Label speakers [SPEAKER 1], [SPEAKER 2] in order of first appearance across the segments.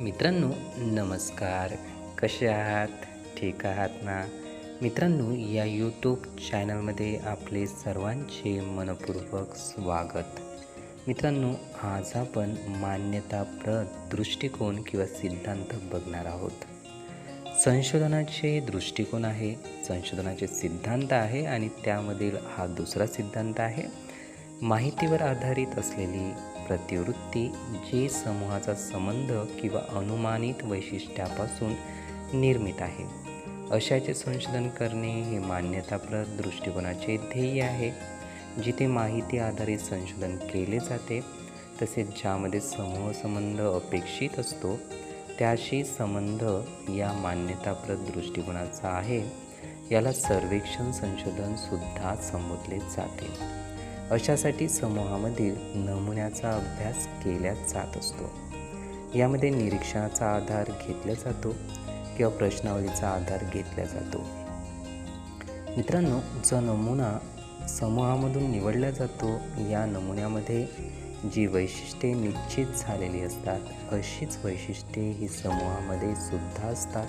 [SPEAKER 1] मित्रांनो नमस्कार. कसे आहात? ठीक आहात ना? मित्रांनो या यूट्यूब चॅनलमध्ये आपले सर्वांचे मनपूर्वक स्वागत. मित्रांनो आज आपण मान्यताप्रत दृष्टिकोन किंवा सिद्धांत बघणार आहोत. संशोधनाचे दृष्टिकोन आहे संशोधनाचे सिद्धांत आहे आणि त्यामधील हा दुसरा सिद्धांत आहे माहितीवर आधारित असलेली प्रतिवृत्ती जी समूहाचा संबंध किंवा अनुमानित वैशिष्ट्यापासून निर्मित आहे. अशाचे संशोधन करणे हे मान्यताप्रत दृष्टिकोनाचे ध्येय आहे. जिथे माहिती आधारित संशोधन केले जाते तसेच ज्यामध्ये समूह संबंध अपेक्षित असतो त्याशी संबंध या मान्यताप्रत दृष्टिकोनाचा आहे. याला सर्वेक्षण संशोधनसुद्धा संबोधले जाते. अशासाठी समूहामधील नमुन्याचा अभ्यास केला जात असतो. यामध्ये निरीक्षणाचा आधार घेतला जातो किंवा प्रश्नावलीचा आधार घेतला जातो. मित्रांनो जो नमुना समूहामधून निवडला जातो या नमुन्यामध्ये जी वैशिष्ट्ये निश्चित झालेली असतात अशीच वैशिष्ट्ये ही समूहामध्ये सुद्धा असतात.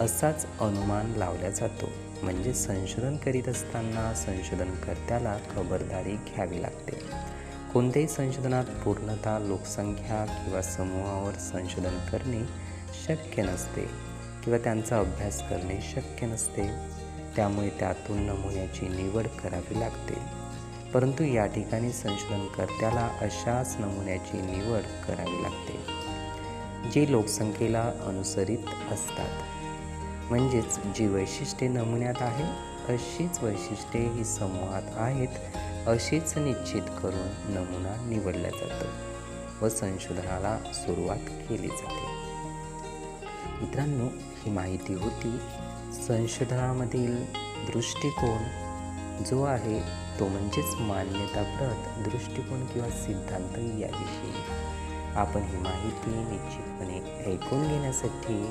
[SPEAKER 1] असाच अनुमान लावला जातो. म्हणजे संशोधन करीत असताना संशोधनकर्त्याला खबरदारी घ्यावी लागते. कोणत्याही संशोधनात पूर्णतः लोकसंख्या किंवा समूहावर संशोधन करणे शक्य नसते किंवा त्यांचा अभ्यास करणे शक्य नसते. त्यामुळे त्यातून नमुन्याची निवड करावी लागते. परंतु या ठिकाणी संशोधनकर्त्याला अशाच नमुन्याची निवड करावी लागते जे लोकसंख्येला अनुसरित असतात. म्हणजेच जी वैशिष्ट्ये नमुन्यात आहे अशीच वैशिष्ट्ये ही समूहात आहेत अशीच निश्चित करून नमुना निवडला जातो व संशोधनाला सुरुवात केली जाते. मित्रांनो ही माहिती होती संशोधनामधील दृष्टिकोन. जो आहे तो म्हणजेच मान्यताप्रत दृष्टिकोन किंवा सिद्धांत याविषयी. आपण ही माहिती निश्चितपणे ऐकून घेण्यासाठी